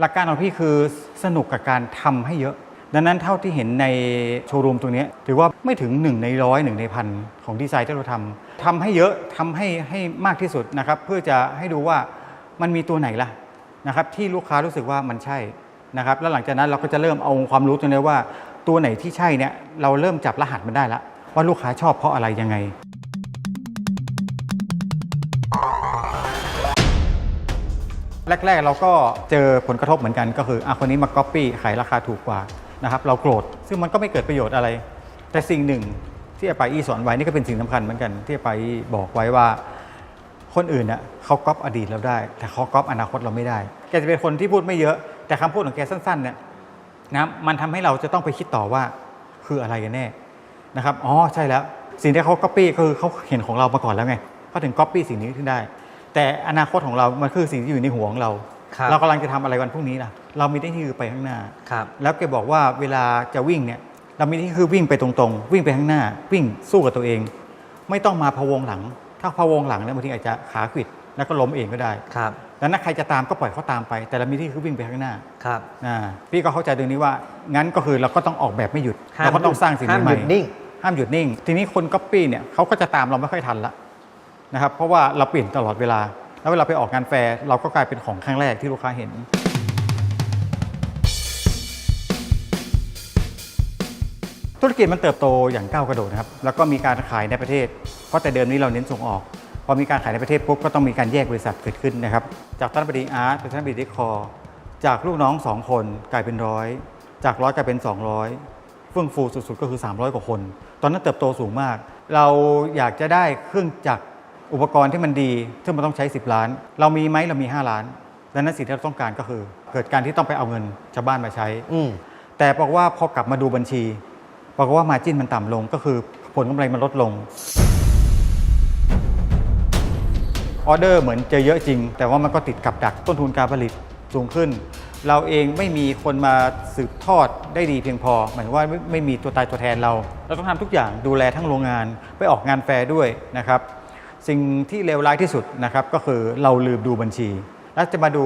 หลักการของพี่คือสนุกกับการทำให้เยอะ ดังนั้นเท่าที่เห็นในโชว์รูมตรงนี้ถือว่าไม่ถึง1ในร้อยหนึ่งในพันของดีไซน์ที่เราทำทำให้เยอะทำให้ให้มากที่สุดนะครับเพื่อจะให้ดูว่ามันมีตัวไหนล่ะนะครับที่ลูกค้ารู้สึกว่ามันใช่นะครับแล้วหลังจากนั้นเราก็จะเริ่มเอาความรู้ตรงนี้ว่าตัวไหนที่ใช่เนี่ยเราเริ่มจับรหัสมันได้ละว่าลูกค้าชอบเพราะอะไรยังไง แรก ๆ เราก็เจอผลกระทบเหมือนกันก็คืออะคนนี้มาก๊อปปี้ขายราคาถูกกว่านะครับเราโกรธซึ่งมันก็ไม่เกิดประโยชน์อะไร แต่สิ่งหนึ่งที่อาปาอีสอนไว้นี่ก็เป็นสิ่งสำคัญเหมือนกัน ที่อาปาอีบอกไว้ว่าคนอื่นน่ะเขาก๊อปอดีตเราได้ แต่เขาก๊อปอนาคตเราไม่ได้ แกจะเป็นคนที่พูดไม่เยอะ แต่คำพูดของแกสั้นๆเนี่ยนะมันทำให้เราจะต้องไปคิดต่อว่าคืออะไรกันแน่นะครับอ๋อใช่แล้ว สิ่งที่เขาก๊อปปี้คือเขาเห็นของเรามาก่อนแล้วไงเขาถึงก๊อปปี้สิ่งนี้ขึ้นได้ แต่อนาคตของเรา มันคือสิ่งที่อยู่ในหัวของเรา ครับเรากำลังจะทำอะไรวันพรุ่งนี้ล่ะ เรามีหน้าที่คือไปข้างหน้า ครับ แล้วแกบอกว่าเวลาจะวิ่งเนี่ย เรามีหน้าที่คือวิ่งไปตรงๆ วิ่งไปข้างหน้า วิ่งสู้กับตัวเอง ไม่ต้องมาพะวงหลัง ถ้าพะวงหลังเนี่ยบางทีอาจจะขาขวิดแล้วก็ล้มเองก็ได้ครับ ดังนั้นใครจะตามก็ปล่อยเขาตามไป แต่เรามีหน้าที่คือวิ่งไปข้างหน้าครับอ่าพี่ก็เข้าใจตรงนี้ว่างั้นก็คือเราก็ต้องออกแบบไม่หยุดห้ามเราก็ต้องสร้างสิ่งห้ามใหหม่ยุดนิ่ง ห้ามหยุดนิ่ง ทีนี้คนก๊อปปี้เนี่ยเขาก็จะตามเราไม่ค่อยทันละ นะครับเพราะว่าเราเปลี่ยนตลอดเวลา แล้วเวลาไปออกงานแฟร์เราก็กลายเป็นของครั้งแรกที่ลูกค้าเห็น ธุรกิจมันเติบโตอย่างก้าวกระโดดนะครับแล้วก็มีการขายในประเทศ เพราะแต่เดิมนี้เราเน้นส่งออก พอมีการขายในประเทศปุ๊บก็ต้องมีการแยกบริษัทเกิดขึ้นนะครับจากท่านบดีอาร์ตเป็นท่านบดีเดคอร์จากลูกน้อง2คนกลายเป็นร้อยจากร้อยกลายเป็น 200 เฟื่องฟูสุดๆ ก็คือ 300 กว่าคน ตอนนั้นเติบโตสูงมาก เราอยากจะได้เครื่องจักร อุปกรณ์ที่มันดีซึ่งมันต้องใช้ 10 ล้าน เรามีไหมเรามี 5 ล้านดังนั้นสิ่งที่เราต้องการก็คือ เกิดการที่ต้องไปเอาเงินชาวบ้านมาใช้ อืม แต่บอกว่าพอกลับมาดูบัญชีบอกว่ามาจิ้นมันต่ำลงก็คือผลกำไรมันลดลง ออเดอร์เหมือนจะเยอะจริง แต่ว่ามันก็ติดกับดักต้นทุนการผลิตสูงขึ้น เราเองไม่มีคนมาสืบทอดได้ดีเพียงพอ หมายถึงว่าไม่ไม่มีตัวตายตัวแทนเรา เราต้องทำทุกอย่างดูแลทั้งโรงงานไปออกงานแฟร์ด้วยนะครับ สิ่งที่เลวร้ายที่สุดนะครับก็คือเราลืมดูบัญชี แล้วจะมาดู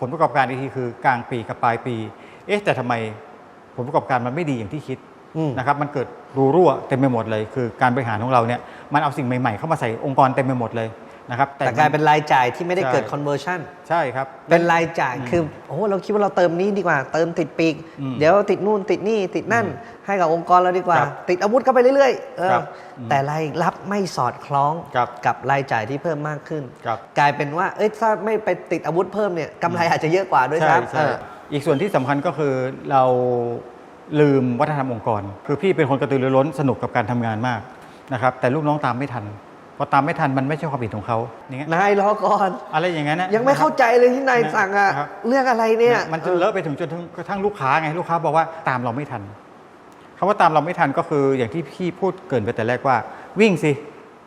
ผลประกอบการอีกทีคือกลางปีกับปลายปี เอ๊ะแต่ทำไมผลประกอบการมันไม่ดีอย่างที่คิดอืมนะครับมันเกิดรูรั่วเต็มไปหมดเลย คือการบริหารของเราเนี่ยมันเอาสิ่งใหม่ๆ เข้ามาใส่องค์กรเต็มไปหมดเลย นะครับแต่กลายเป็นรายจ่ายที่ไม่ได้ใช่เกิด conversion ใช่ครับ เป็นรายจ่ายคือโอ้โหเราคิดว่าเราเติมนี้ดีกว่า เติมติดปีกอืมเดี๋ยวติดนู่นติดนี่ติดนั่น ให้กับองค์กรเราดีกว่าครับติดอาวุธเข้าไปเรื่อยๆเออครับอืมแต่รายรับไม่สอดคล้องครับกับรายจ่ายที่เพิ่มมากขึ้นครับกลายเป็นว่าเอ้ยถ้าไม่ไปติดอาวุธเพิ่มเนี่ยกำไรอาจจะเยอะกว่าด้วยใช่ซ้ำใช่เอออีกส่วนที่สำคัญก็คือเราลืมวัฒนธรรมองค์กร คือพี่เป็นคนกระตือรือร้นสนุกกับการทำงานมากนะครับแต่ลูกน้องตามไม่ทัน พอตามไม่ทันมันไม่ใช่ความผิดของเขาอย่างเงี้ยนายรอก่อนอะไรอย่างนั้นนะยังไม่เข้าใจเลยที่นายสั่งอะครับ เรื่องอะไรเนี่ยมันจนเลอะไปถึงจนถึงกระทั่งลูกค้าไงลูกค้าบอกว่าตามเราไม่ทันคำว่าตามเราไม่ทันก็คืออย่างที่พี่พูดเกรินไปแต่แรกว่า วิ่งสิ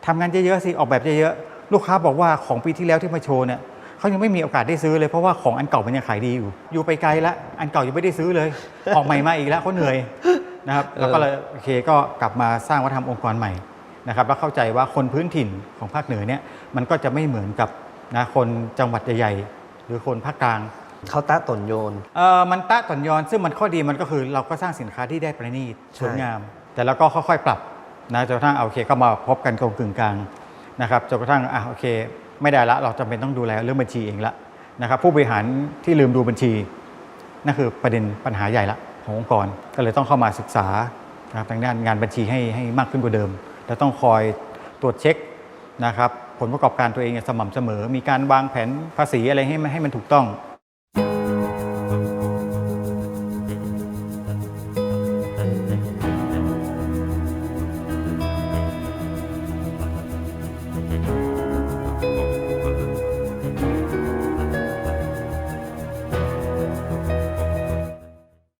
ทำงานเยอะๆสิออกแบบเยอะๆลูกค้าบอกว่าของปีที่แล้วที่มาโชว์เนี่ยเขายังไม่มีโอกาสได้ซื้อเลยเพราะว่าของอันเก่ามันยังขายดีอยู่ อยู่ไปไกลละอันเก่ายังไม่ได้ซื้อเลย ออกใหม่มาอีกแล้วเขาเหนื่อยนะครับแล้วก็เลยโอเคก็กลับมาสร้างวัฒนธรรมองค์กรใหม่ นะครับแล้วเข้าใจว่าคนพื้นถิ่นของภาคเหนือเนี่ยมันก็จะไม่เหมือนกับนะคนจังหวัดใหญ่ๆหรือคนภาคกลางเขาตาตนโยนเออมันตะต่อนยอนซึ่งมันข้อดีมันก็คือเราก็สร้างสินค้าที่ได้ประณีตใช่สวยงาม แต่เราก็ค่อยๆปรับนะจนกระทั่งเอาโอเคก็มาพบกันกึ่งกลางนะครับจนกระทั่งอะโอเค ไม่ได้ละเราจำเป็นต้องดูแลเรื่องบัญชีเองละนะครับผู้บริหารที่ลืมดูบัญชีนั่นคือประเด็นปัญหาใหญ่ละขององค์กรก็เลยต้องเข้ามาศึกษานะครับทางด้านงานบัญชีให้ให้มากขึ้นกว่าเดิม แล้วต้องคอยตรวจเช็คนะครับผลประกอบการตัวเองสม่ำเสมอ มีการวางแผนภาษีอะไรให้ให้มันถูกต้อง